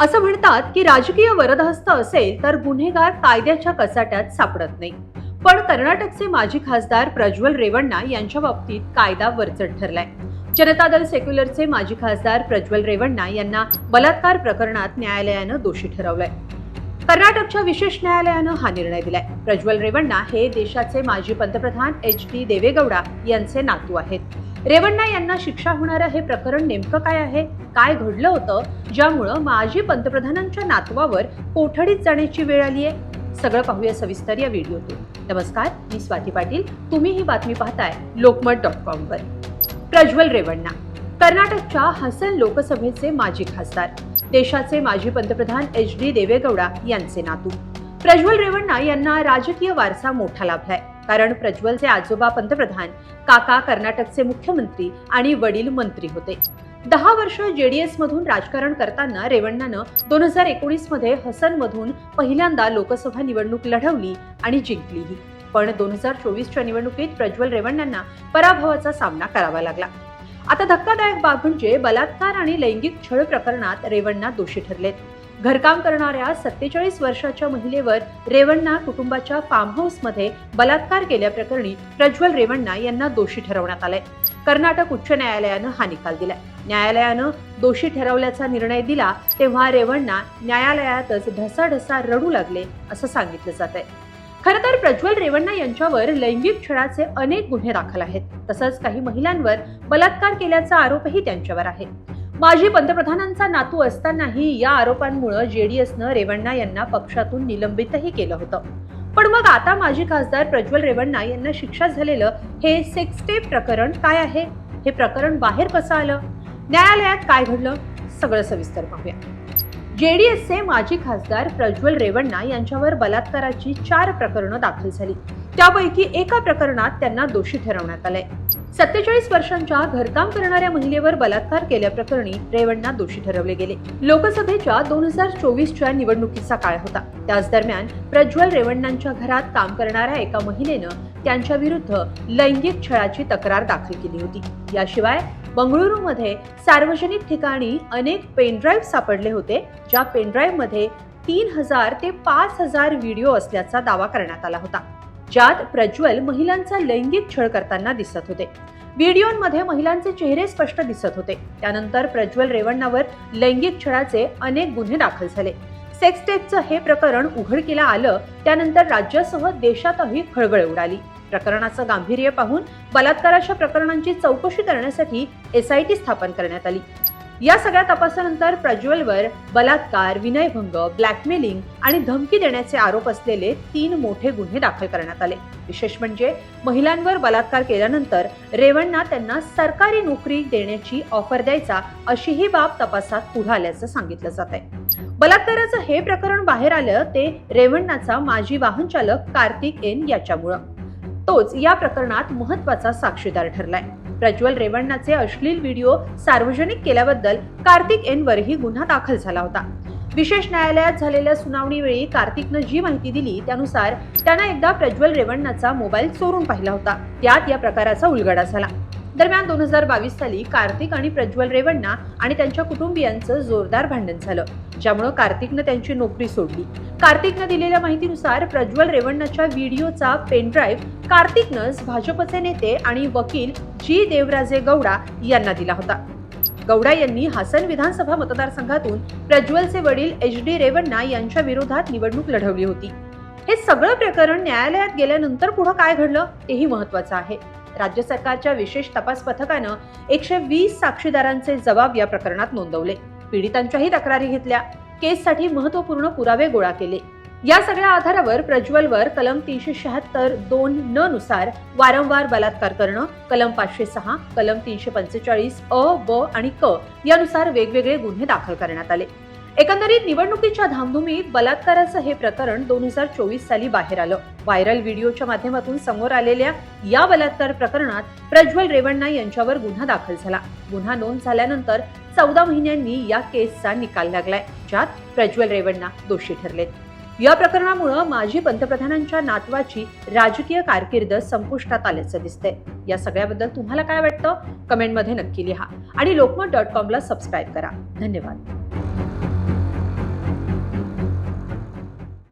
असं म्हणतात की राजकीय वरदहस्त असेल तर गुन्हेगार कायद्याच्या कचाट्यात सापडत नाही. पण कर्नाटकचे माजी खासदार प्रज्वल रेवण्णा यांच्या बाबतीत कायदा वरचढ ठरलाय. जनता दल सेक्युलरचे माजी खासदार प्रज्वल रेवण्णा यांना बलात्कार प्रकरणात न्यायालयानं दोषी ठरवलंय. कर्नाटकच्या विशेष न्यायालयानं हा निर्णय दिलाय. प्रज्वल रेवण्णा हे देशाचे माजी पंतप्रधान एच डी देवेगौडा यांचे नातू आहेत. रेवण्णा यांना शिक्षा होणारं हे प्रकरण नेमकं काय आहे? काय घडलं होतं ज्यामुळं माजी पंतप्रधानांच्या नातवावर कोठडीत जाण्याची वेळ आली आहे? सगळं पाहूया सविस्तर या व्हिडिओतून. नमस्कार मी स्वाती पाटील. तुम्ही ही बातमी पाहताय लोकमत डॉट कॉमवर प्रज्वल रेवण्णा. कर्नाटकच्या हसन लोकसभेचे माजी खासदार. देशाचे माजी पंतप्रधान एच डी देवेगौडा यांचे नातू. प्रज्वल रेवण्णा यांना राजकीय वारसा मोठा लाभलाय. कारण प्रज्वलचे आजोबा पंतप्रधान काका कर्नाटकचे मुख्यमंत्री आणि वडील मंत्री होते. दहा वर्ष जेडीएस मधून राजकारण करताना रेवण्णानं दोन हजार एकोणीसमध्ये हसनमधून पहिल्यांदा लोकसभा निवडणूक लढवली आणि जिंकलीही. पण दोन हजार चोवीसच्या निवडणुकीत प्रज्वल रेवण्णांना पराभवाचा सामना करावा लागला. आता धक्कादायक बाब म्हणजे बलात्कार आणि लैंगिक छळ प्रकरणात रेवण्णा दोषी ठरलेत. घरकाम करणाऱ्या सत्तेचाळीस वर्षाच्या महिलेवर रेवण्णा कुटुंबाच्या फार्म हाऊसमध्ये बलात्कार केल्याप्रकरणी प्रज्वल रेवण्णा यांना दोषी ठरवण्यात आलंय. कर्नाटक उच्च न्यायालयानं हा निकाल दिलाय. न्यायालयानं दोषी ठरवल्याचा निर्णय दिला तेव्हा रेवण्णा न्यायालयातच ढसाढसा रडू लागले असं सांगितलं जात आहे. खरं तर प्रज्वल रेवण्णा यांच्यावर लैंगिक छळाचे अनेक गुन्हे दाखल आहेत. तसंच काही महिलांवर बलात्कार केल्याचा आरोपही त्यांच्यावर आहे. माजी पंतप्रधानांचा नातू असतानाही या आरोपांमुळे जेडीएसनं रेवण्णा यांना पक्षातून निलंबितही केलं होतं. पण मग आता माजी खासदार प्रज्वल रेवण्णा यांना शिक्षा झालेलं हे सेक्सटेप प्रकरण काय आहे? हे प्रकरण बाहेर कसं आलं? न्यायालयात काय घडलं? सगळं सविस्तर पाहूया. जेडीएसचे माजी खासदार प्रज्वल रेवण्णा यांच्यावर बलात्काराची चार प्रकरणं दाखल झाली. त्यापैकी एका प्रकरणात त्यांना दोषी ठरवण्यात आलंय. सत्तेचाळीस वर्षांच्या घरकाम करणाऱ्या महिलेवर बलात्कार केल्याप्रकरणी रेवण्णा दोषी ठरवले गेले. लोकसभेच्या दोन हजार चोवीसच्या निवडणुकीचा काळ होता. त्याच दरम्यान प्रज्वल रेवण्णांच्या घरात काम करणाऱ्या एका महिलेनं त्यांच्या विरुद्ध लैंगिक छळाची तक्रार दाखल केली होती. याशिवाय बंगळुरूमध्ये सार्वजनिक ठिकाणी अनेक पेनड्राईव्ह सापडले होते ज्या पेनड्राईव्हमध्ये तीन हजार ते पाच हजार व्हिडिओ असल्याचा दावा करण्यात आला होता. ज्यात प्रज्वल महिलांचा लैंगिक छळ करताना दिसत होते. व्हिडिओमध्ये महिलांचे चेहरे स्पष्ट दिसत होते. त्यानंतर प्रज्वल रेवण्णावर लैंगिक छळाचे अनेक गुन्हे दाखल झाले. सेक्स टेपचं हे प्रकरण उघडकीला आलं त्यानंतर राज्यासह देशातही खळबळ उडाली. प्रकरणाचं गांभीर्य पाहून बलात्काराच्या प्रकरणांची चौकशी करण्यासाठी एसआयटी स्थापन करण्यात आली. या सगळ्या तपासानंतर प्रज्वलवर बलात्कार विनयभंग ब्लॅकमेलिंग आणि धमकी देण्याचे आरोप असलेले तीन मोठे गुन्हे दाखल करण्यात आले. विशेष म्हणजे महिलांवर बलात्कार केल्यानंतर रेवण्णा त्यांना सरकारी नोकरी देण्याची ऑफर द्यायचा अशी ही बाब तपासात पुढे आल्याचं सांगितलं जात आहे. बलात्काराचं हे प्रकरण बाहेर आलं ते रेवण्णाचा माजी वाहन चालक कार्तिक एन याच्यामुळं. तोच या प्रकरणात महत्त्वाचा साक्षीदार ठरलाय. प्रज्वल रेवण्णाचे अश्लील व्हिडिओ सार्वजनिक केल्याबद्दल कार्तिक एनवरही गुन्हा दाखल झाला होता. विशेष न्यायालयात झालेल्या सुनावणीवेळी कार्तिकनं जी माहिती दिली त्यानुसार त्यानं एकदा प्रज्वल रेवण्णाचा मोबाईल चोरून पाहिला होता. त्यात या प्रकाराचा उलगडा झाला. दरम्यान दोन हजार बावीस साली कार्तिक आणि प्रज्वल रेवण्णा आणि त्यांच्या कुटुंबियांचं जोरदार भांडण झालं ज्यामुळे कार्तिकनं त्यांची नोकरी सोडली. कार्तिकनं दिलेल्या माहितीनुसार प्रज्वल रेवण्णाच्या व्हिडिओचा पेनड्राईव्ह कार्तिकनंच भाजपचे नेते आणि वकील जी देवराजे गौडा यांना दिला होता. गौडा यांनी हासन विधानसभा मतदारसंघातून प्रज्वलचे वडील एच डी रेवण्णा यांच्या विरोधात निवडणूक लढवली होती. हे सगळं प्रकरण न्यायालयात गेल्यानंतर पुढे काय घडलं तेही महत्वाचं आहे. राज्य सरकारच्या विशेष तपास पथकानं एकशे वीस साक्षीदारांचे जबाब या प्रकरणात नोंदवले. पीडितांच्याही तक्रारी घेतल्या. केससाठी महत्त्वपूर्ण पुरावे गोळा केले. या सगळ्या आधारावर प्रज्वलवर कलम तीनशे शहात्तर दोन न नुसार वारंवार बलात्कार करणं कलम पाचशे सहा कलम तीनशे पंचेचाळीस अ ब आणि क यानुसार वेगवेगळे गुन्हे दाखल करण्यात आले. एकंदरीत निवडणुकीच्या धामधुमीत बलात्काराचं हे प्रकरण दोन हजार चोवीस साली बाहेर आलं. व्हायरल व्हिडिओच्या माध्यमातून समोर आलेल्या या बलात्कार प्रकरणात प्रज्वल रेवण्णा यांच्यावर गुन्हा दाखल झाला. गुन्हा नोंद झाल्यानंतर चौदा महिन्यांनी या केसचा निकाल लागलाय ज्यात प्रज्वल रेवण्णा दोषी ठरलेत. या प्रकरणामुळं माजी पंतप्रधानांच्या नातवाची राजकीय कारकीर्द संपुष्टात आल्याचं दिसतंय. या सगळ्याबद्दल तुम्हाला काय वाटतं? कमेंटमध्ये नक्की लिहा आणि लोकमत डॉट कॉमला सबस्क्राईब करा. धन्यवाद.